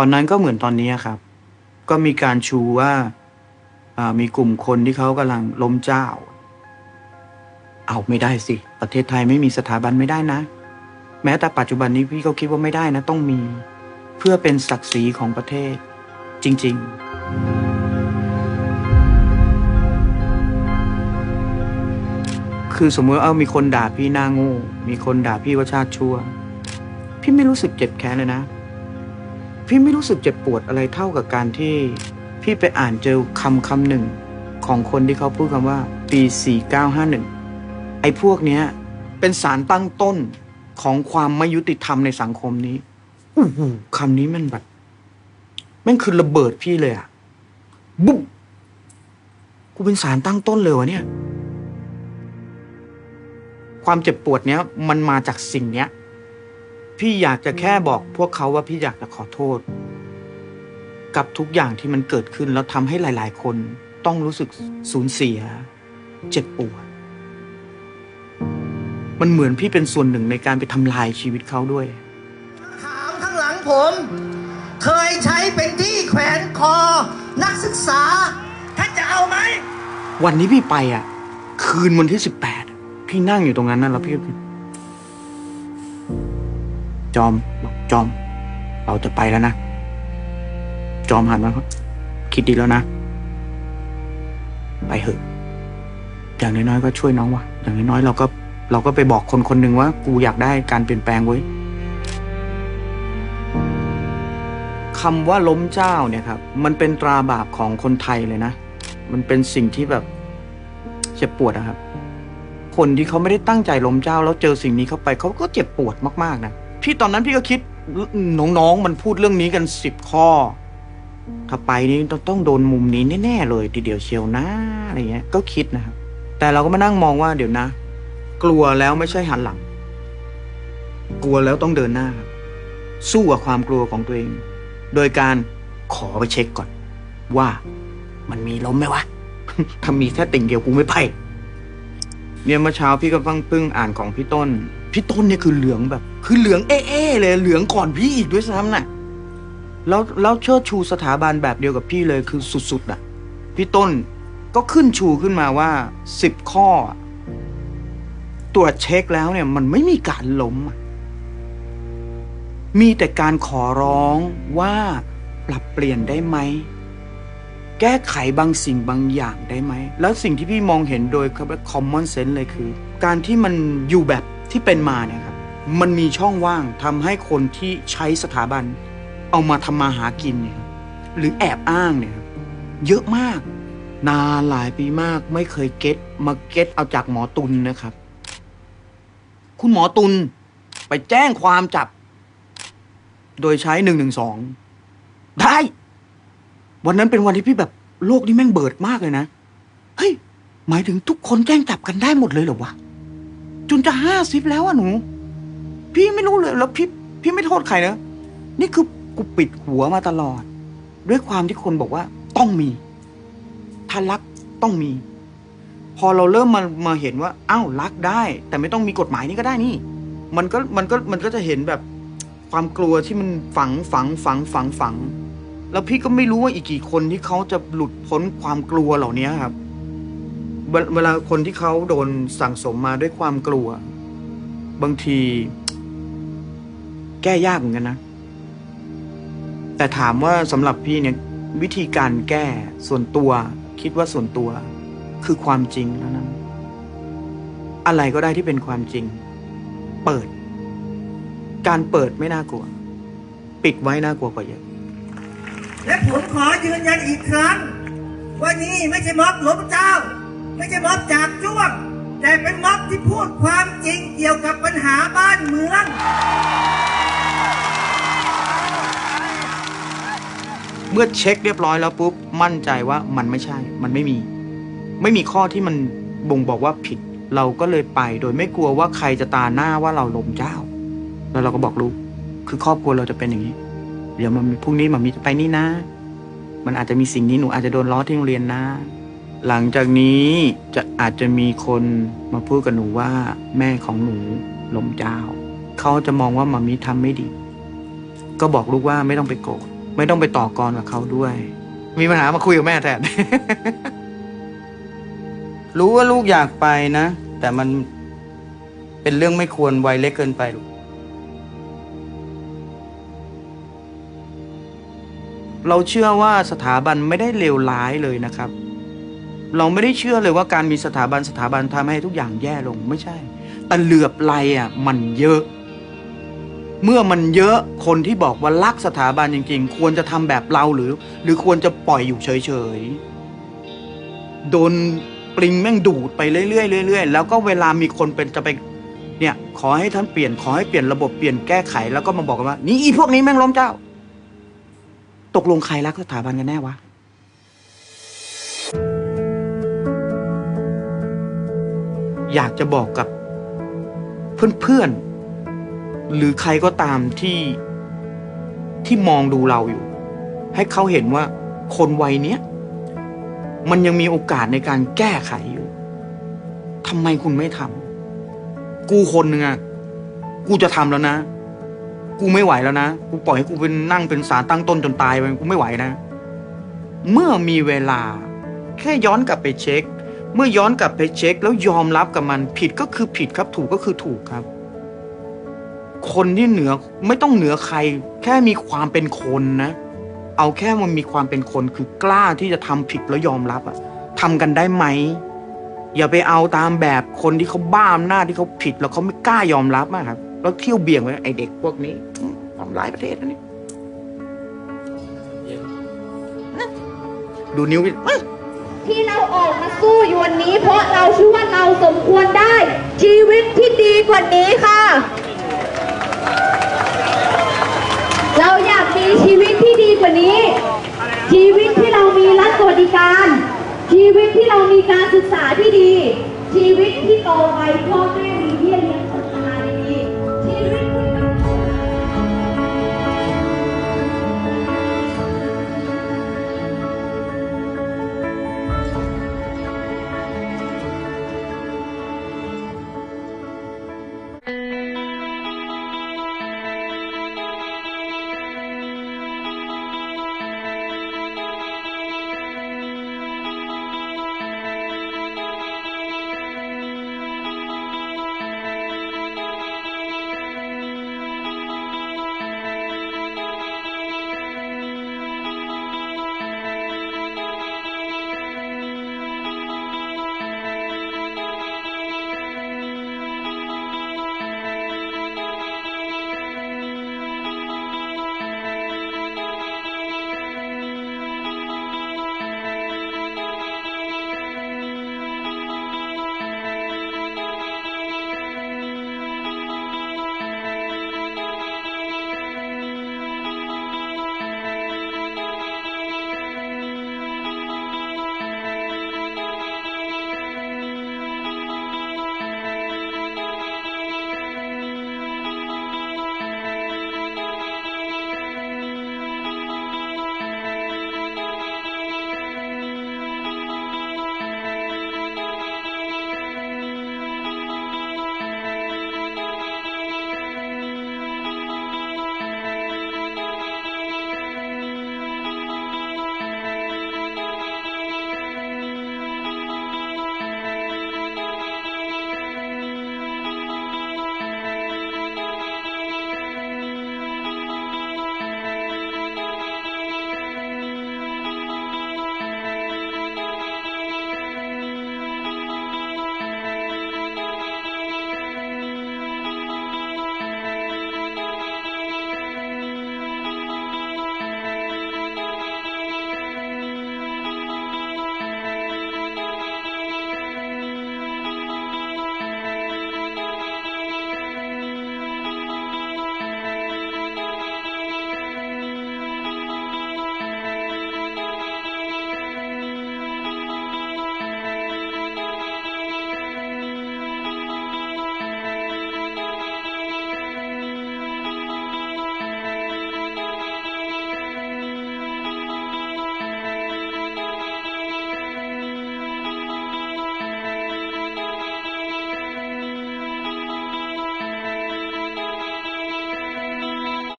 ตอนนั้นก็เหมือนตอนนี้ครับ ก็มีการชูว่ามีกลุ่มคนที่เขากำลังล้มเจ้า เอาไม่ได้สิ ประเทศไทยไม่มีสถาบันไม่ได้นะ แม้แต่ปัจจุบันนี้พี่ก็คิดว่าไม่ได้นะ ต้องมี เพื่อเป็นศักดิ์ศรีของประเทศ จริง ๆคือสมมติเอามีคนด่าพี่หน้าง่มีคนด่าพี่ว่าชาติชั่ว พี่ไม่รู้สึกเจ็บแค้นเลยนะ พี่ไม่รู้สึกเจ็บปวดอะไรเท่ากับการที่พี่ไปอ่านเจอคำคำหนึ่งของคนที่เขาพูดคำว่า ปี 4951 ไอ้พวกเนี้ย เป็นสารตั้งต้นของความไม่ยุติธรรมในสังคมนี้อู้หูคำนี้มันแบบแม่งคือระเบิดพี่เลยอะบุ๊บกูเป็นสารตั้งต้นเลยวะเนี่ย ความเจ็บปวดเนี้ย มันมาจากสิ่งเนี้ย พี่อยากจะแค่บอกพวกเขาว่าพี่อยากจะขอโทษ กับทุกอย่างที่มันเกิดขึ้นแล้วทำให้หลาย ๆ คนต้องรู้สึกสูญเสีย เจ็บปวด มันเหมือนพี่เป็นส่วนหนึ่งในการไปทำลายชีวิตเขาด้วยขามข้างหลังผม เคยใช้เป็นที่แขวนคอ นักศึกษาท่านจะเอาไหม วันนี้พี่ไปอะ คืนวันที่สิบแปดพี่นั่งอยู่ตรงนั้นนะแล้วพี่ก็ จอมบอกจอม เราจะไปแล้วนะ จอมหันมาครับคิดดีแล้วนะ ไปเถอะ อย่างน้อยๆก็ช่วยน้องวะอย่างน้อยๆเราก็ เราก็ไปบอกคนคนหนึ่งว่า กูอยากได้การเปลี่ยนแปลงเว้ยคำว่าล้มเจ้าเนี่ยครับ มันเป็นตราบาปของคนไทยเลยนะ มันเป็นสิ่งที่แบบเจ็บปวดนะครับ คนที่เขาไม่ได้ตั้งใจล้มเจ้า แล้วเจอสิ่งนี้เข้าไปเขาก็เจ็บปวดมากๆนะ พี่ตอนนั้นพี่ก็คิดน้องๆมันพูดเรื่องนี้กันสิบข้อ ถ้าไปนี่ต้องต้องโดนมุมนี้แน่ๆเลยทีเดียวเชียวนะอะไรเงี้ย ก็คิดนะครับ แต่เราก็มานั่งมองว่าเดี๋ยวนะ กลัวแล้วไม่ใช่หันหลัง กลัวแล้วต้องเดินหน้าครับสู้กับความกลัวของตัวเอง โดยการขอไปเช็คก่อน ว่ามันมีล้มไหมวะถ้ามีแค่ติ่งเดียวกูไม่ไปเนี่ยเมื่อเช้าพี่ก็เพิ่งเพิ่งอ่านของพี่ต้น พี่ต้นเนี่ยคือเหลืองแบบ คือเหลืองเอ๊ะๆเลยเหลืองก่อนพี่อีกด้วยซ้ำน่ะแล้วแล้วเชิดชูสถาบันแบบเดียวกับพี่เลยคือสุดๆน่ะ พี่ต้นก็ขึ้นชูขึ้นมาว่าสิบข้อ ตรวจเช็คแล้วเนี่ย มันไม่มีการล้ม มีแต่การขอร้องว่าปรับเปลี่ยนได้ไหม แก้ไขบางสิ่งบางอย่างได้ไหม แล้วสิ่งที่พี่มองเห็นโดยคำว่า common sense เลยคือ การที่มันอยู่แบบ ที่เป็นมาเนี่ยครับมันมีช่องว่างทำให้คนที่ใช้สถาบัน เอามาทำมาหากินเนี่ยหรือแอบอ้างเนี่ยครับเยอะมาก นานหลายปีมากไม่เคยเก็ตมาเก็ตเอาจากหมอตุลนะครับ คุณหมอตุลไปแจ้งความจับ โดยใช้หนึ่งหนึ่งสองได้ วันนั้นเป็นวันที่พี่แบบโลกนี้แม่งเบิดมากเลยนะ เฮ้ย หมายถึงทุกคนแจ้งจับกันได้หมดเลยเหรอวะ จนจะห้าสิบแล้วอะหนู พี่ไม่รู้เลยแล้วพี่พี่ไม่โทษใครนะนี่คือกูปิดหัวมาตลอด ด้วยความที่คนบอกว่า ต้องมีถ้ารักต้องมี พอเราเริ่มมามาเห็นว่าอ้าวรักได้ แต่ไม่ต้องมีกฎหมายนี่ก็ได้นี่ มันก็มันก็มันก็จะเห็นแบบความกลัวที่มันฝังฝังฝังฝังฝัง แล้วพี่ก็ไม่รู้ว่าอีกกี่คนที่เขาจะหลุดพ้นความกลัวเหล่านี้ครับ เวเวลาคนที่เขาโดนสั่งสมมาด้วยความกลัว บางที แก้ยากเหมือนกันนะ แต่ถามว่าสำหรับพี่เนี่ย วิธีการแก้ส่วนตัว คิดว่าส่วนตัว คือความจริงแล้วนั้นอะไรก็ได้ที่เป็นความจริง เปิด การเปิดไม่น่ากลัว ปิดไว้น่ากลัวกว่าเยอะ และผมขอยืนยันอีกครั้งว่านี่ไม่ใช่ม็อบหลวงเจ้า ไม่ใช่ม็อบจากจ้วง แต่เป็นม็อบที่พูดความจริงเกี่ยวกับปัญหาบ้านเมือง เมื่อเช็คเรียบร้อยแล้วปุ๊บ มั่นใจว่ามันไม่ใช่ มันไม่มี ไม่มีข้อที่มันบ่งบอกว่าผิด เราก็เลยไปโดยไม่กลัวว่าใครจะตาหน้าว่าเราลมเจ้า แล้วเราก็บอกลูกคือครอบครัวเราจะเป็นอย่างนี้ เดี๋ยวมันพรุ่งนี้มันมีจะไปนี่นะ มันอาจจะมีสิ่งนี้หนูอาจจะโดนล้อที่โรงเรียนนะ หลังจากนี้จะอาจจะมีคนมาพูดกับหนูว่าแม่ของหนูลมเจ้า เขาจะมองว่ามามีทำไม่ดี ก็บอกลูกว่าไม่ต้องไปโกรธไม่ต้องไปต่อกรกับเขาด้วย มีปัญหามาคุยกับแม่แทนรู้ว่าลูกอยากไปนะ แต่มันเป็นเรื่องไม่ควรวัยเล็กเกินไปลูกเราเชื่อว่าสถาบันไม่ได้เลวร้ายเลยนะครับ เราไม่ได้เชื่อเลยว่าการมีสถาบันสถาบันทำให้ทุกอย่างแย่ลงไม่ใช่ แต่เหลือบไรอะมันเยอะ เมื่อมันเยอะคนที่บอกว่ารักสถาบันจริง ๆ ควรจะทำแบบเราหรือ หรือควรจะปล่อยอยู่เฉยๆโดนปริงแม่งดูดไปเรื่อยๆเรื่อยๆแล้วก็เวลามีคนเป็นจะไปเนี่ยขอให้ท่านเปลี่ยนขอให้เปลี่ยนระบบเปลี่ยนแก้ไขแล้วก็มาบอกกันว่า นี่อีพวกนี้แม่งล้มเจ้า ตกลงใครรักสถาบันกันแน่วะ อยากจะบอกกับเพื่อนๆ หรือใครก็ตามที่ที่มองดูเราอยู่ ให้เขาเห็นว่าคนวัยเนี้ยมันยังมีโอกาสในการแก้ไขอยู่ทำไมคุณไม่ทำกูคนหนึ่งอะกูจะทำแล้วนะ กูไม่ไหวแล้วนะ กูปล่อยให้กูเป็นนั่งเป็นสารตั้งต้นจนตายไปกูไม่ไหวนะ เมื่อมีเวลาแค่ย้อนกลับไปเช็ค เมื่อย้อนกลับไปเช็คแล้วยอมรับกับมันผิดก็คือผิดครับ ถูกก็คือถูกครับ คนที่เหนือไม่ต้องเหนือใคร แค่มีความเป็นคนนะ เอาแค่มันมีความเป็นคนคือกล้าที่จะทำผิดแล้วยอมรับอะทำกันได้ไหม อย่าไปเอาตามแบบคนที่เขาบ้าอำนาจที่เขาผิด แล้วเขาไม่กล้ายอมรับอะครับแล้วเที่ยวเบี่ยงไว้ไอเด็กพวกนี้อืมทำร้ายประเทศนะนี่ดูนิ้วดิอื้อ ที่เราออกมาสู้อยู่วันนี้ เพราะเราชื่อว่าเราสมควรได้ ชีวิตที่ดีกว่านี้ค่ะ เราอยากมีชีวิตที่ดีกว่านี้ ชีวิตที่เรามีรัฐสวัสดิการ ชีวิตที่เรามีการศึกษาที่ดี ชีวิตที่โตไปพ่อม